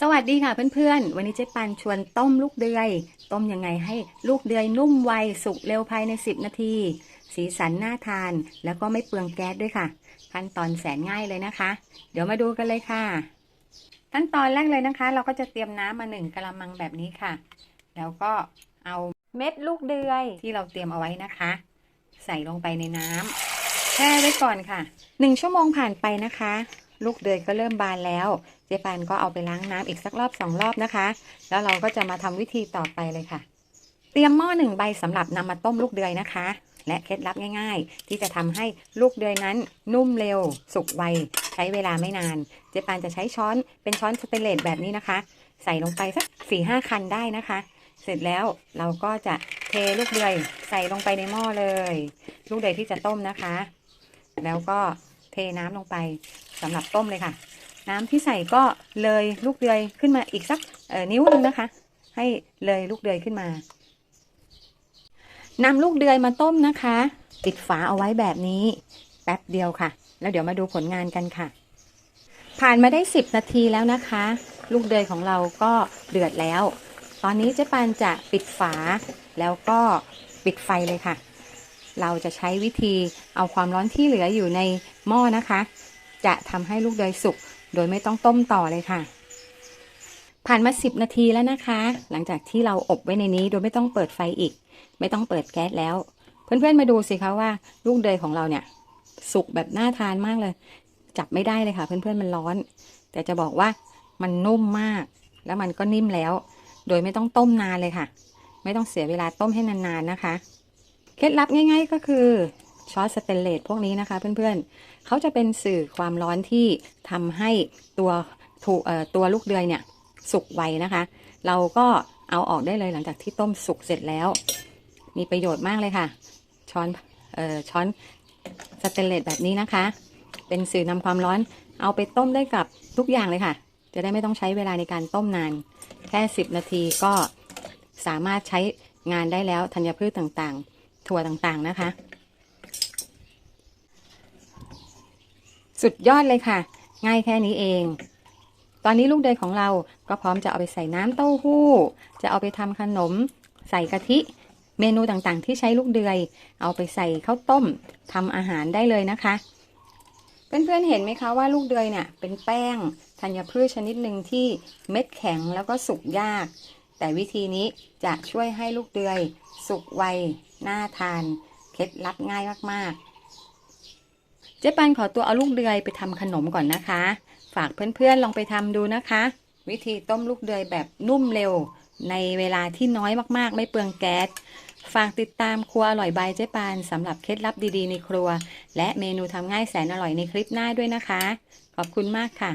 สวัสดีค่ะเพื่อนๆ วันนี้เจ๊ปันชวนต้มลูกเดือย ต้มยังไงให้ลูกเดือยนุ่มไวสุกเร็วภายใน 10 นาที สีสันน่าทานแล้วก็ไม่เปลืองแก๊สด้วยค่ะ ขั้นตอนแสนง่ายเลยนะคะ เดี๋ยวมาดูกันเลยค่ะ ขั้นตอนแรกเลยนะคะ เราก็จะเตรียมน้ำมาหนึ่งกะละมังแบบนี้ค่ะ แล้วก็เอาเม็ดลูกเดือยที่เราเตรียมเอาไว้นะคะ ใส่ลงไปในน้ำแช่ไว้ก่อนค่ะหนึ่งชั่วโมงผ่านไปนะคะ ลูกเดือยก็เริ่มบานแล้ว เจแปนก็เอาไปล้างน้ำอีกสักรอบสองรอบนะคะ แล้วเราก็จะมาทำวิธีต่อไปเลยค่ะ เตรียมหม้อหนึ่งใบสำหรับนำมาต้มลูกเดือยนะคะ และเคล็ดลับง่าย ๆ ที่จะทำให้ลูกเดือยนั้นนุ่มเร็ว สุกไว ใช้เวลาไม่นาน เจแปนจะใช้ช้อนเป็นช้อนสเตนเลสแบบนี้นะคะ ใส่ลงไปสักสี่ห้าคันได้นะคะ เสร็จแล้วเราก็จะเทลูกเดือยใส่ลงไปในหม้อเลย ลูกเดือยที่จะต้มนะคะ แล้วก็เทน้ำลงไปสำหรับต้มเลยค่ะ น้ำที่ใส่ก็เลยลูกเดือยขึ้นมาอีกสักนิ้วนึงนะคะ ให้เลยลูกเดือยขึ้นมานำลูกเดือยมาต้มนะคะ ปิดฝาเอาไว้แบบนี้ แป๊บเดียวค่ะ แล้วเดี๋ยวมาดูผลงานกันค่ะ ผ่านมาได้ 10 นาทีแล้วนะคะ ลูกเดือยของเราก็เดือดแล้ว ตอนนี้เจ๊ปานจะปิดฝา แล้วก็ปิดไฟเลยค่ะ เราจะใช้วิธีเอาความร้อนที่เหลืออยู่ในหม้อนะคะ จะทำให้ลูกเดือยสุก โดยไม่ต้องต้มต่อเลยค่ะ ผ่านมา 10 นาทีแล้วนะคะ หลังจากที่เราอบไว้ในนี้โดยไม่ต้องเปิดไฟอีก ไม่ต้องเปิดแก๊สแล้ว เพื่อนๆมาดูสิคะว่าลูกเดยของเราเนี่ย สุกแบบน่าทานมากเลย จับไม่ได้เลยค่ะ เพื่อนๆมันร้อน แต่จะบอกว่ามันนุ่มมาก แล้วมันก็นิ่มแล้ว โดยไม่ต้องต้มนานเลยค่ะ ไม่ต้องเสียเวลาต้มให้นานๆนะคะ เคล็ดลับง่าย ๆ ก็คือ ช้อนสเตนเลสพวกนี้นะคะเพื่อนๆเขาจะเป็นสื่อความร้อนที่ทำให้ตัวถูตัวลูกเดือยเนี่ยสุกไวนะคะ เราก็เอาออกได้เลยหลังจากที่ต้มสุกเสร็จแล้ว มีประโยชน์มากเลยค่ะ ช้อนออช้อนสเตนเลสแบบนี้นะคะ เป็นสื่อนำความร้อนเอาไปต้มได้กับทุกอย่างเลยค่ะ จะได้ไม่ต้องใช้เวลาในการต้มนาน แค่ 10 นาทีก็สามารถใช้งานได้แล้วธัญพืชต่างๆ ถั่วต่างๆนะคะ สุดยอดเลยค่ะ ง่ายแค่นี้เอง ตอนนี้ลูกเดยของเราก็พร้อมจะเอาไปใส่น้ำเต้าหู้ จะเอาไปทำขนม ใส่กะทิ เมนูต่างๆ ที่ใช้ลูกเดือย เอาไปใส่ข้าวต้มทำอาหารได้เลยนะคะเพื่อนๆเห็นไหมคะว่าลูกเดือยเนี่ยเป็นแป้งธัญพืชชนิดหนึ่งที่เม็ดแข็งแล้วก็สุกยาก แต่วิธีนี้จะช่วยให้ลูกเดือย สุกไวน่าทาน เคล็ดลับง่ายมากๆ เจ๊ปันขอตัวเอาลูกเดือยไปทำขนมก่อนนะคะ ฝากเพื่อนๆลองไปทำดูนะคะ วิธีต้มลูกเดือยแบบนุ่มเร็ว ในเวลาที่น้อยมากๆ ไม่เปลืองแก๊ส ฝากติดตามครัวอร่อยบายเจ๊ปานสำหรับเคล็ดลับดีๆในครัว และเมนูทำง่ายแสนอร่อยในคลิปหน้าด้วยนะคะ ขอบคุณมากค่ะ